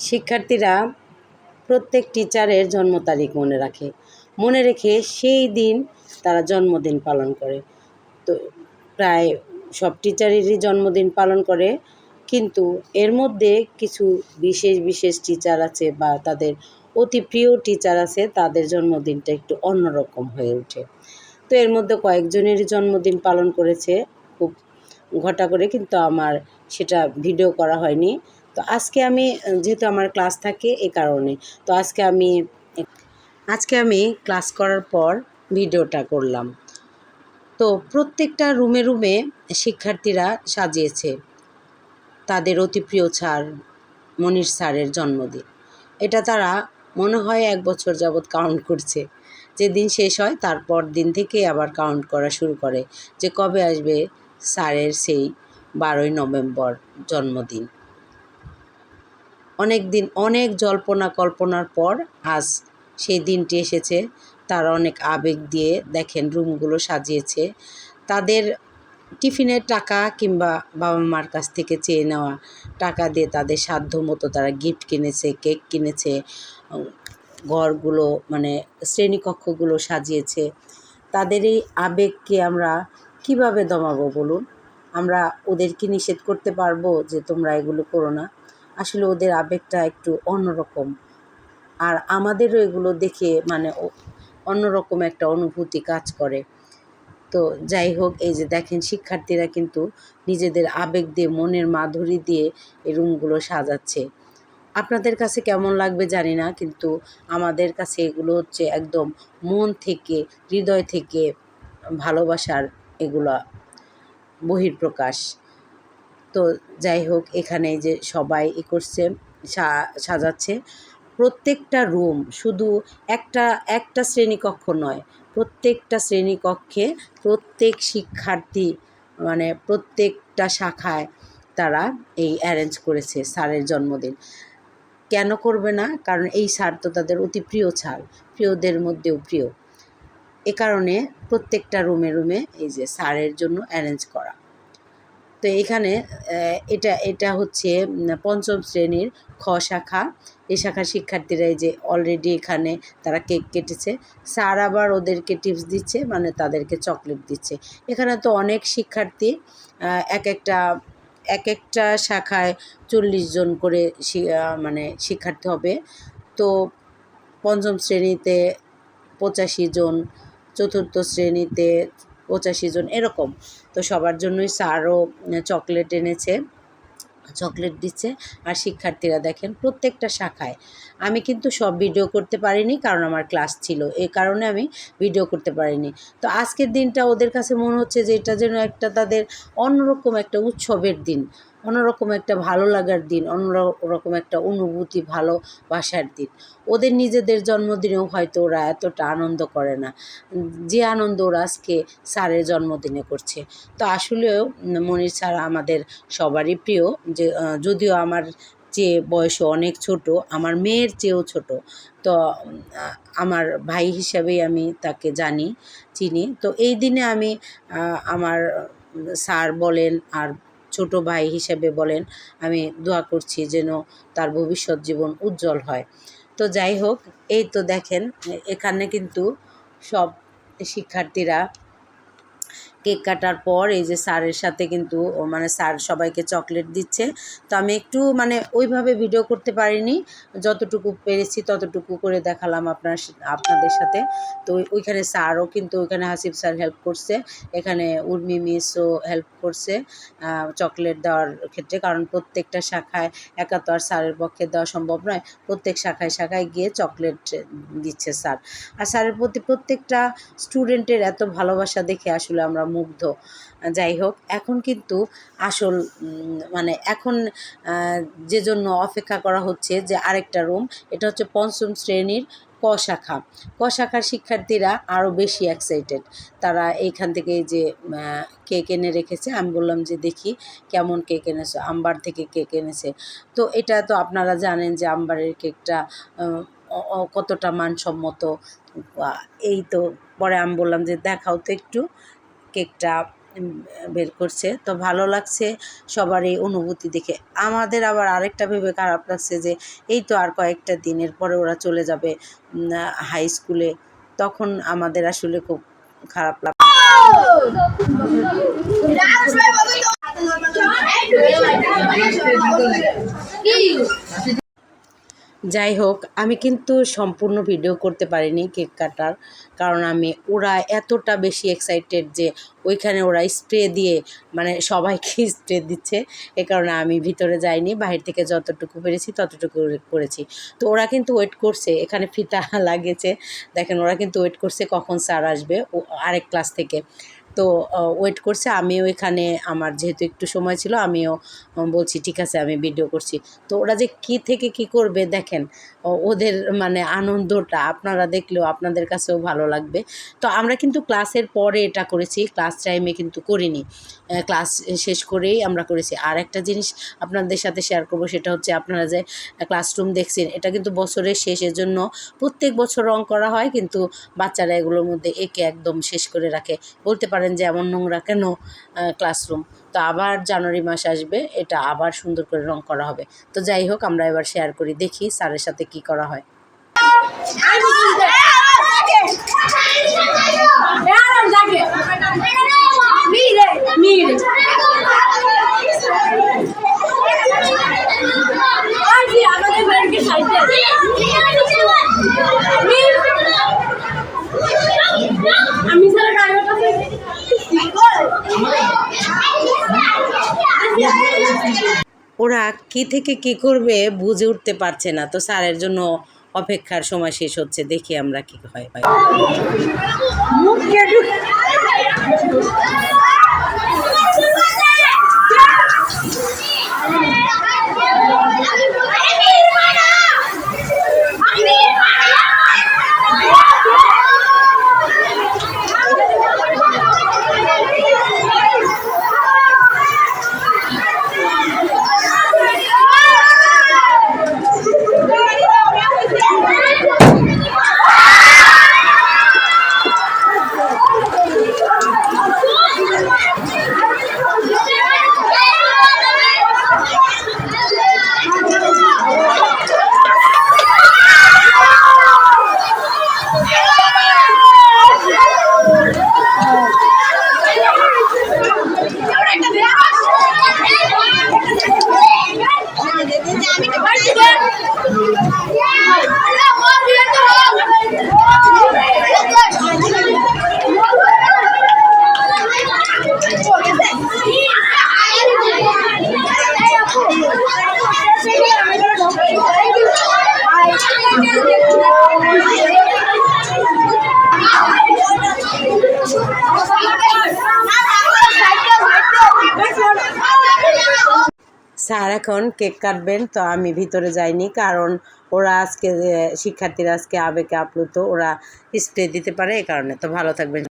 শিক্ষার্থীরা প্রত্যেক টিচারের জন্ম তারিখ মনে রাখে। মনে রেখে সেই দিন তারা জন্মদিন পালন করে। তো প্রায় সব টিচারেরই জন্মদিন পালন করে। কিন্তু এর মধ্যে কিছু বিশেষ বিশেষ টিচার আছে বা তাদের অতি প্রিয় টিচার আছে, তাদের জন্মদিনটা একটু অন্যরকম হয়ে ওঠে। তো এর মধ্যে কয়েকজনেরই জন্মদিন পালন করেছে। খুব ঘটা করে, কিন্তু আমার সেটা ভিডিও করা হয়নি। তো আজকে আমি, যেহেতু আমার ক্লাস থাকে এই কারণে, তো আজকে আমি আজকে আমি ক্লাস করার পর ভিডিওটা করলাম। তো প্রত্যেকটা রুমে রুমে শিক্ষার্থীরা সাজিয়েছে তাদের অতি প্রিয় স্যার মনির স্যারের জন্মদিন। এটা তারা মনে হয় এক বছর যাবৎ কাউন্ট করছে। যেদিন শেষ হয়, তারপর দিন থেকে আবার কাউন্ট করা শুরু করে যে কবে আসবে স্যারের সেই বারোই নভেম্বর জন্মদিন। অনেক দিন অনেক জল্পনা কল্পনার পর আজ সেই দিনটি এসেছে। তারা অনেক আবেগ দিয়ে দেখেন রুমগুলো সাজিয়েছে। তাদের টিফিনের টাকা কিংবা বাবা মার কাছ থেকে চেয়ে নেওয়া টাকা দিয়ে তাদের সাধ্য মতো তারা গিফট কিনেছে, কেক কিনেছে, ঘরগুলো মানে শ্রেণীকক্ষগুলো সাজিয়েছে। তাদের এই আবেগকে আমরা কীভাবে দমাবো বলুন? আমরা ওদেরকে নিষেধ করতে পারব যে তোমরা এগুলো করো না? আসলে ওদের আবেগটা একটু অন্যরকম। আর আমাদেরও এগুলো দেখে মানে অন্যরকম একটা অনুভূতি কাজ করে। তো যাই হোক, এই যে দেখেন শিক্ষার্থীরা কিন্তু নিজেদের আবেগ দিয়ে, মনের মাধুরী দিয়ে এই রুমগুলো সাজাচ্ছে। আপনাদের কাছে কেমন লাগবে জানি না, কিন্তু আমাদের কাছে এগুলো হচ্ছে একদম মন থেকে, হৃদয় থেকে ভালোবাসার এগুলো বহির্প্রকাশ তো যাই হোক, এখানে যে সবাই এ করছে সাজাচ্ছে। প্রত্যেকটা রুম শুধু একটা একটা শ্রেণীকক্ষ নয়, প্রত্যেকটা শ্রেণীকক্ষে প্রত্যেক শিক্ষার্থী মানে প্রত্যেকটা শাখায় তারা এই অ্যারেঞ্জ করেছে স্যারের জন্মদিন। কেন করবে না? কারণ এই স্যার তো তাদের অতি প্রিয় স্যার, প্রিয়দের মধ্যেও প্রিয়। এ কারণে প্রত্যেকটা রুমে রুমে এই যে স্যারের জন্য অ্যারেঞ্জ করা। তো এখানে এটা এটা হচ্ছে পঞ্চম শ্রেণির খ শাখা। এই শাখার শিক্ষার্থীরা যে অলরেডি এখানে তারা কেক কেটেছে। স্যার আবার ওদেরকে টিপস দিচ্ছে মানে তাদেরকে চকলেট দিচ্ছে। এখানে তো অনেক শিক্ষার্থী এক একটা এক একটা শাখায় চল্লিশ জন করে মানে শিক্ষার্থী হবে। তো পঞ্চম শ্রেণীতে পঁচাশি জন, চতুর্থ শ্রেণীতে পঁচাশি জন, এরকম। তো সবার জন্যই স্যারও চকলেট এনেছে, চকলেট দিচ্ছে। আর শিক্ষার্থীরা দেখেন প্রত্যেকটা শাখায়। আমি কিন্তু সব ভিডিও করতে পারিনি কারণ আমার ক্লাস ছিল, এ কারণে আমি ভিডিও করতে পারিনি। তো আজকের দিনটা ওদের কাছে মনে হচ্ছে যে এটা যেন একটা তাদের অন্যরকম একটা উৎসবের দিন। অন্যরকম একটা ভালো লাগার দিন, অন্যরকম একটা অনুভূতি ভালোবাসার দিন। ওদের নিজেদের জন্মদিনেও হয়তো ওরা এতটা আনন্দ করে না। যে আনন্দ ওরা আজকে স্যারের জন্মদিনে করছে। তো আসলেও মনির স্যার আমাদের সবারই প্রিয়। যে যদিও আমার চেয়ে বয়সও অনেক ছোট, আমার মেয়ের চেয়েও ছোট। তো আমার ভাই হিসাবেই আমি তাকে জানি, চিনি। তো এই দিনে আমি আমার স্যার বলেন আর ছোট ভাই হিসেবে বলেন, আমি দোয়া করছি যেন তার ভবিষ্যৎ জীবন উজ্জ্বল হয়। তো যাই হোক, এই তো দেখেন, এখানে কিন্তু সব শিক্ষার্থীরা কেক কাটার পর এই যে স্যারের সাথে কিন্তু মানে স্যার সবাইকে চকলেট দিচ্ছে। তো আমি একটু মানে ওইভাবে ভিডিও করতে পারিনি। যতটুকু পেরেছি ততটুকু করে দেখালাম আপনার আপনাদের সাথে। তো ওইখানে স্যারও কিন্তু ওইখানে হাসিফ স্যার হেল্প করছে। এখানে উর্মি মিসও হেল্প করছে চকলেট দেওয়ার ক্ষেত্রে। কারণ প্রত্যেকটা শাখায় একা তো আর স্যারের পক্ষে দেওয়া সম্ভব নয়। প্রত্যেক শাখায় শাখায় গিয়ে চকলেট দিচ্ছে স্যার। আর স্যারের প্রতি প্রত্যেকটা স্টুডেন্টের এত ভালোবাসা দেখে আসলে আমরা মুগ্ধ। যাই হোক, এখন কিন্তু আসল মানে এখন যে জন্য অপেক্ষা করা হচ্ছে যে আরেকটা রুম, এটা হচ্ছে পঞ্চম শ্রেণির ক শাখা ক শাখার শিক্ষার্থীরা আরও বেশি এক্সাইটেড তারা এইখান থেকে যে কেক এনে রেখেছে, আমি বললাম যে দেখি কেমন কেক এনেছে, আম্বার থেকে কেক এনেছে। তো এটা তো আপনারা জানেন যে আম্বারের কেকটা কতটা মানসম্মত। এই তো, পরে আমি বললাম যে দেখাও তো একটু। কেকটা বের করছে। তো ভালো লাগছে সবার এই অনুভূতি দেখে। আমাদের আবার আরেকটা ভেবে খারাপ লাগছে যে এই তো আর কয়েকটা দিনের পরে ওরা চলে যাবে হাই স্কুলে তখন আমাদের আসলে খুব খারাপ লাগ যাই হোক, আমি কিন্তু সম্পূর্ণ ভিডিও করতে পারিনি কেক কাটার। কারণ আমি, ওরা এতটা বেশি এক্সাইটেড যে ওইখানে ওরা স্প্রে দিয়ে মানে সবাইকে স্প্রে দিচ্ছে। এ কারণে আমি ভিতরে যাইনি, বাহির থেকে যতটুকু পেরেছি ততটুকু করেছি। তো ওরা কিন্তু ওয়েট করছে, এখানে ফিতা লাগিয়েছে। দেখেন, ওরা কিন্তু ওয়েট করছে কখন স্যার আসবে আরেক ক্লাস থেকে। তো ওয়েট করছে। আমিও এখানে, আমার যেহেতু একটু সময় ছিল, আমিও বলছি, ঠিক আছে, আমি ভিডিও করছি। তো ওরা যে কি থেকে কি করবে, দেখেন ওদের মানে আনন্দটা আপনারা দেখলেও আপনাদের কাছেও ভালো লাগবে। তো আমরা কিন্তু ক্লাসের পরে এটা করেছি ক্লাস টাইমে কিন্তু করিনি। ক্লাস শেষ করেই আমরা করেছি। আর একটা জিনিস আপনাদের সাথে শেয়ার করব সেটা হচ্ছে আপনারা যে ক্লাসরুম দেখছেন, এটা কিন্তু বছরের শেষের জন্য প্রত্যেক বছর রং করা হয়, কিন্তু বাচ্চারা এগুলোর মধ্যে একে একদম শেষ করে রাখে। বলতে পারেন যে এমন নোংরা কেন ক্লাসরুম তো আবার জানুয়ারি মাস আসবে, এটা আবার সুন্দর করে রং করা হবে। তো যাই হোক, আমরা এবার শেয়ার করি, দেখি স্যারের সাথে কি করা হয়। আমি স্যার ওরা কি থেকে কি করবে বুঝে উঠতে পারছে না। তো স্যারের জন্য অপেক্ষার সময় শেষ হচ্ছে। দেখি আমরা কি হয় Thank you. Yeah. স্যার, এখন কেক কাটবেন, তো আমি ভিতরে যাইনি, কারণ ওরা আজকে শিক্ষার্থীরা আজকে আবেগে আপ্লুত, ওরা স্প্রে দিতে পারে এই কারণে। তো ভালো থাকবেন।